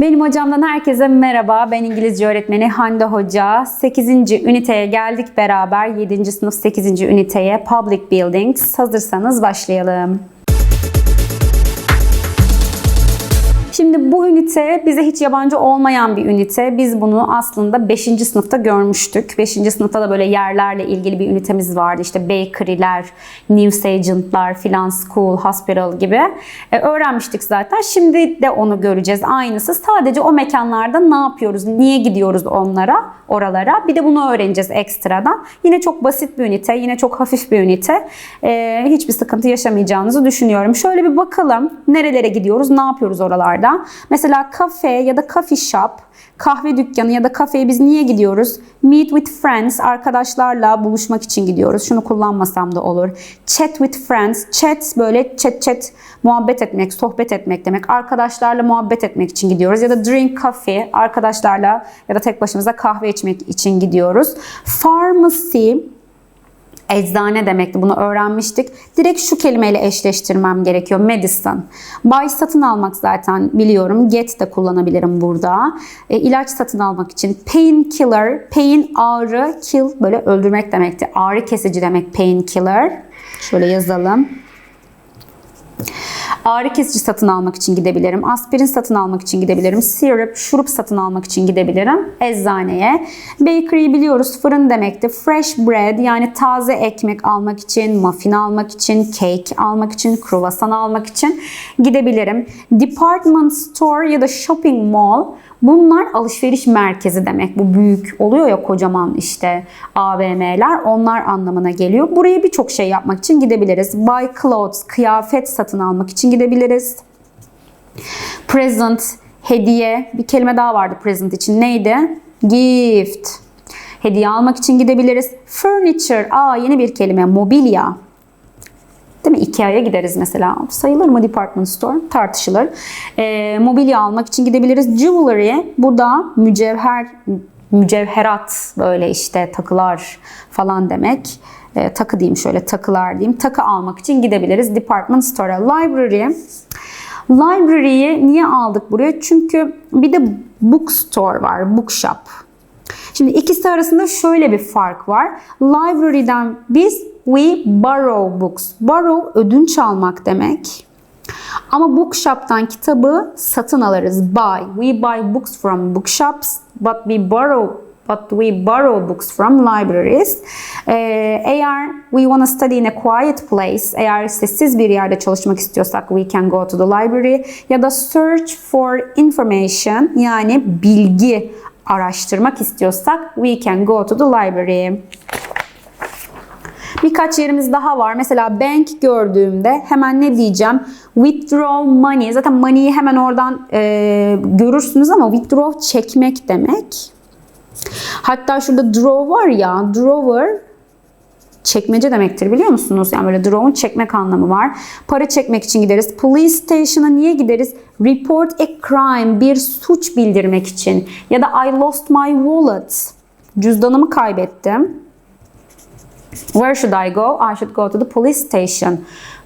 Benim hocamdan herkese merhaba. Ben İngilizce öğretmeni Hande Hoca. 8. üniteye geldik beraber. 7. sınıf 8. üniteye Public Buildings. Hazırsanız başlayalım. Şimdi bu ünite bize hiç yabancı olmayan bir ünite. Biz bunu aslında 5. sınıfta görmüştük. 5. sınıfta da böyle yerlerle ilgili bir ünitemiz vardı. İşte bakery'ler, newsagent'lar, filan school, hospital gibi. E, öğrenmiştik zaten. Şimdi de onu göreceğiz. Aynısı. Sadece o mekanlarda ne yapıyoruz, niye gidiyoruz onlara, oralara. Bir de bunu öğreneceğiz ekstradan. Yine çok basit bir ünite, yine çok hafif bir ünite. E, hiçbir sıkıntı yaşamayacağınızı düşünüyorum. Şöyle bir bakalım. Nerelere gidiyoruz, ne yapıyoruz oralarda? Mesela kafe ya da coffee shop, kahve dükkanı ya da kafeye biz niye gidiyoruz? Meet with friends, arkadaşlarla buluşmak için gidiyoruz. Şunu kullanmasam da olur. Chat with friends, chat böyle chat chat muhabbet etmek, sohbet etmek demek. Arkadaşlarla muhabbet etmek için gidiyoruz. Ya da drink coffee, arkadaşlarla ya da tek başımıza kahve içmek için gidiyoruz. Pharmacy, eczane demekti. Bunu öğrenmiştik. Direkt şu kelimeyle eşleştirmem gerekiyor. Medicine. Buy satın almak zaten biliyorum. Get de kullanabilirim burada. E, ilaç satın almak için. Painkiller. Pain ağrı. Kill böyle öldürmek demekti. Ağrı kesici demek painkiller. Şöyle yazalım. Ağrı kesici satın almak için gidebilirim. Aspirin satın almak için gidebilirim. Syrup, şurup satın almak için gidebilirim. Eczaneye. Bakery biliyoruz fırın demekti. Fresh bread yani taze ekmek almak için, muffin almak için, cake almak için, kruvasan almak için gidebilirim. Department store ya da shopping mall Bunlar alışveriş merkezi demek. Bu büyük oluyor ya kocaman işte AVM'ler onlar anlamına geliyor. Buraya birçok şey yapmak için gidebiliriz. Buy clothes, kıyafet satın almak için gidebiliriz. Present, hediye. Bir kelime daha vardı present için. Neydi? Gift. Hediye almak için gidebiliriz. Furniture. Aa yeni bir kelime. Mobilya. Değil mi? Ikea'ya gideriz mesela. Sayılır mı department store? Tartışılır. E, mobilya almak için gidebiliriz. Jewelry. Bu da mücevher, mücevherat böyle işte takılar falan demek. E, takı diyeyim şöyle takılar diyeyim. Takı almak için gidebiliriz. Department store'a. Library. Library'yi niye aldık buraya? Çünkü bir de bookstore var. Bookshop. Şimdi ikisi arasında şöyle bir fark var. Library'den biz we borrow books. Borrow ödünç almak demek. Ama bookshop'tan kitabı satın alırız. Buy. We buy books from bookshops but we borrow but we borrow books from libraries. Ee, eğer we want to study in a quiet place, eğer sessiz bir yerde çalışmak istiyorsak we can go to the library ya da search for information yani bilgi araştırmak istiyorsak we can go to the library. Birkaç yerimiz daha var. Mesela bank gördüğümde hemen ne diyeceğim? Withdraw money. Zaten money'i hemen oradan e, görürsünüz ama withdraw çekmek demek. Hatta şurada draw var ya, drawer çekmece demektir biliyor musunuz? Yani böyle draw'un çekmek anlamı var. Para çekmek için gideriz. Police station'a niye gideriz? Report a crime, bir suç bildirmek için. Ya da I lost my wallet. Cüzdanımı kaybettim. Where should I go? I should go to the police station.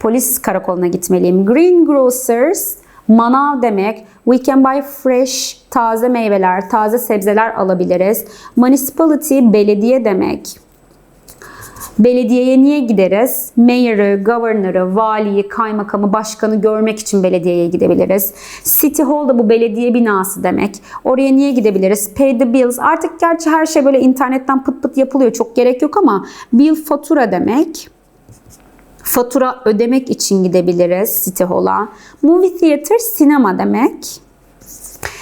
Polis karakoluna gitmeliyim. Green grocers, manav demek. We can buy fresh, taze meyveler, taze sebzeler alabiliriz. Municipality, belediye demek. Belediyeye niye gideriz? Mayor'ı, governor'ı, valiyi, kaymakamı, başkanı görmek için belediyeye gidebiliriz. City Hall da bu belediye binası demek. Oraya niye gidebiliriz? Pay the bills. Artık gerçi her şey böyle internetten pıt pıt yapılıyor. Çok gerek yok ama bill fatura demek. Fatura ödemek için gidebiliriz City Hall'a. Movie theater sinema demek.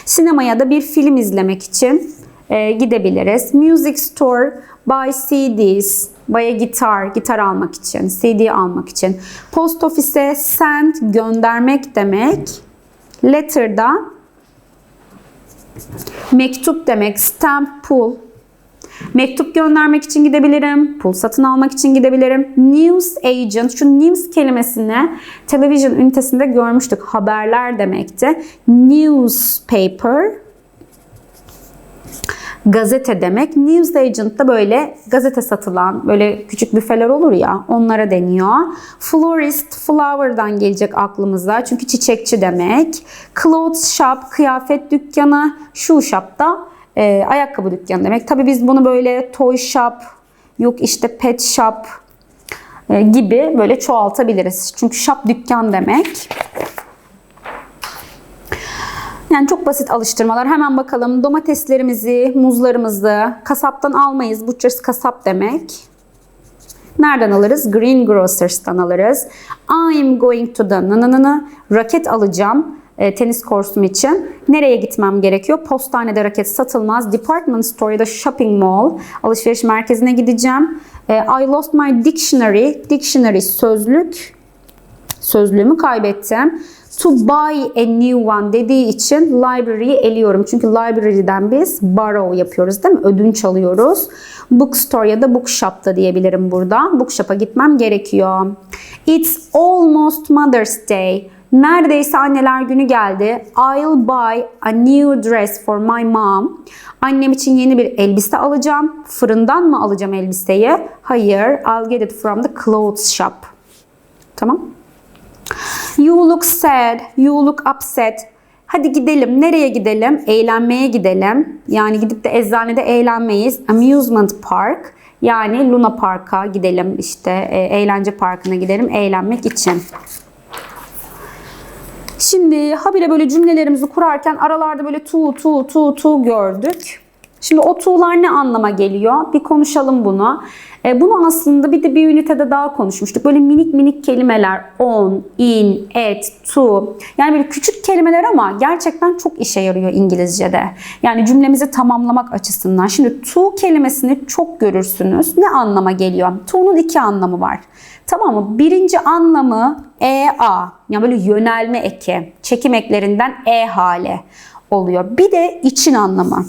Sinemaya da bir film izlemek için e, gidebiliriz. Music store, buy CDs, buy a gitar, gitar almak için, CD almak için. Post ofise send, göndermek demek. Letter da mektup demek. Stamp, pull. Mektup göndermek için gidebilirim. Pul satın almak için gidebilirim. News agent. Şu news kelimesini televizyon ünitesinde görmüştük. Haberler demekti. Newspaper. Gazete demek. Newsagent da böyle gazete satılan böyle küçük büfeler olur ya onlara deniyor. Florist flower'dan gelecek aklımıza çünkü çiçekçi demek. Clothes shop kıyafet dükkanı. Shoe shop da e, ayakkabı dükkanı demek. Tabii biz bunu böyle toy shop yok işte pet shop e, gibi böyle çoğaltabiliriz. Çünkü shop dükkan demek. Yani çok basit alıştırmalar. Hemen bakalım domateslerimizi, muzlarımızı kasaptan almayız. Butchers kasap demek. Nereden alırız? Green Grocers'tan alırız. I'm going to the nananana. Raket alacağım e, tenis kursum için. Nereye gitmem gerekiyor? Postanede raket satılmaz. Department store ya da shopping mall alışveriş merkezine gideceğim. E, I lost my dictionary. Dictionary sözlük. Sözlüğümü kaybettim. To buy a new one dediği için library'yi eliyorum. Çünkü library'den biz borrow yapıyoruz değil mi? Ödünç alıyoruz. Bookstore ya da bookshop'ta diyebilirim burada. Bookshop'a gitmem gerekiyor. It's almost Mother's Day. Neredeyse anneler günü geldi. I'll buy a new dress for my mom. Annem için yeni bir elbise alacağım. Fırından mı alacağım elbiseyi? Hayır. I'll get it from the clothes shop. Tamam. You look sad, you look upset. Hadi gidelim. Nereye gidelim? Eğlenmeye gidelim. Yani gidip de eczanede eğlenmeyiz. Amusement park. Yani Luna Park'a gidelim. İşte e, eğlence parkına gidelim eğlenmek için. Şimdi habire böyle cümlelerimizi kurarken aralarda böyle tu tu tu tu gördük. Şimdi o tuğlar ne anlama geliyor? Bir konuşalım bunu. E, bunu aslında bir de bir ünitede daha konuşmuştuk. Böyle minik minik kelimeler on, in, at, to. Yani böyle küçük kelimeler ama gerçekten çok işe yarıyor İngilizce'de. Yani cümlemizi tamamlamak açısından. Şimdi to kelimesini çok görürsünüz. Ne anlama geliyor? To'nun iki anlamı var. Tamam mı? Birinci anlamı EA. Yani böyle yönelme eki. Çekim eklerinden E hale oluyor. Bir de için anlamı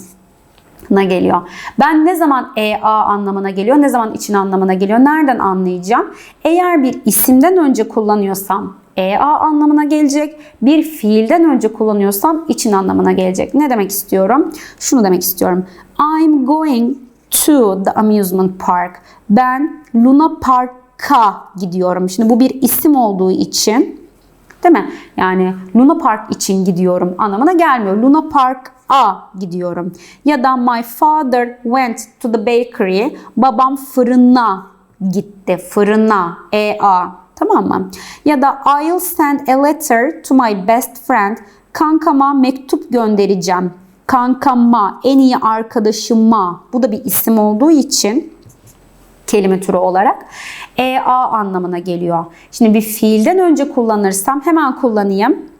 na geliyor. Ben ne zaman EA anlamına geliyor, ne zaman için anlamına geliyor, nereden anlayacağım? Eğer bir isimden önce kullanıyorsam EA anlamına gelecek. Bir fiilden önce kullanıyorsam için anlamına gelecek. Ne demek istiyorum? Şunu demek istiyorum. I'm going to the amusement park. Ben Luna Park'a gidiyorum. Şimdi bu bir isim olduğu için Değil mi? Yani Luna Park için gidiyorum anlamına gelmiyor. Luna Park'a gidiyorum. Ya da my father went to the bakery. Babam fırına gitti. Fırına. E-A. Tamam mı? Ya da I'll send a letter to my best friend. Kankama mektup göndereceğim. Kankama, en iyi arkadaşıma. Bu da bir isim olduğu için kelime türü olarak EA anlamına geliyor. Şimdi bir fiilden önce kullanırsam hemen kullanayım.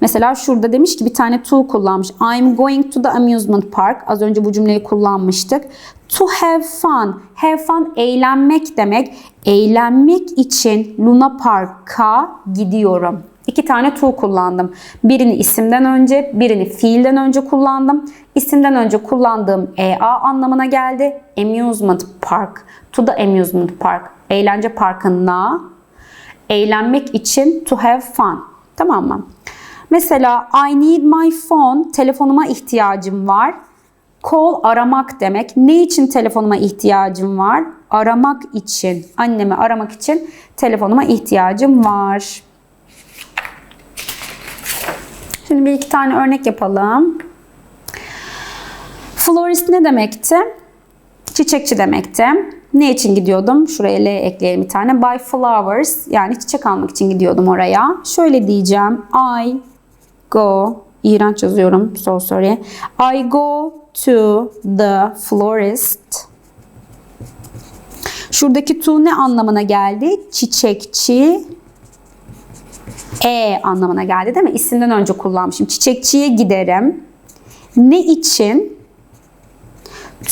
Mesela şurada demiş ki bir tane to kullanmış. I'm going to the amusement park. Az önce bu cümleyi kullanmıştık. To have fun. Have fun eğlenmek demek. Eğlenmek için Luna Park'a gidiyorum. İki tane to kullandım. Birini isimden önce, birini fiilden önce kullandım. İsimden önce kullandığım EA anlamına geldi. Amusement park. To the amusement park. Eğlence parkına. Eğlenmek için to have fun. Tamam mı? Mesela I need my phone. Telefonuma ihtiyacım var. Call aramak demek. Ne için telefonuma ihtiyacım var? Aramak için. Annemi aramak için telefonuma ihtiyacım var. Şimdi bir iki tane örnek yapalım. Florist ne demekti? Çiçekçi demekti. Ne için gidiyordum? Şuraya L ekleyelim bir tane. Buy flowers yani çiçek almak için gidiyordum oraya. Şöyle diyeceğim. I go İğrenç yazıyorum. So sorry. I go to the florist. Şuradaki to ne anlamına geldi? Çiçekçi e anlamına geldi değil mi? İsimden önce kullanmışım. Çiçekçiye giderim. Ne için?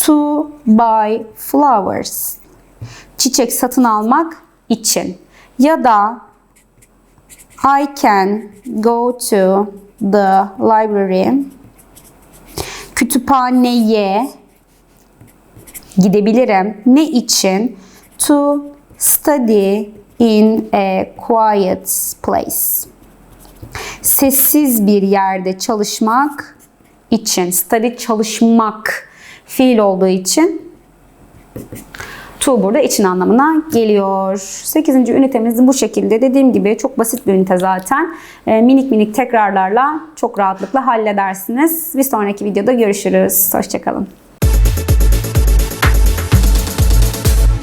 To buy flowers. Çiçek satın almak için. Ya da I can go to the library. Kütüphaneye gidebilirim. Ne için? To study in a quiet place. Sessiz bir yerde çalışmak için. Study çalışmak fiil olduğu için to burada için anlamına geliyor. 8. ünitemiz bu şekilde. Dediğim gibi çok basit bir ünite zaten. Ee, minik minik tekrarlarla çok rahatlıkla halledersiniz. Bir sonraki videoda görüşürüz. Hoşçakalın.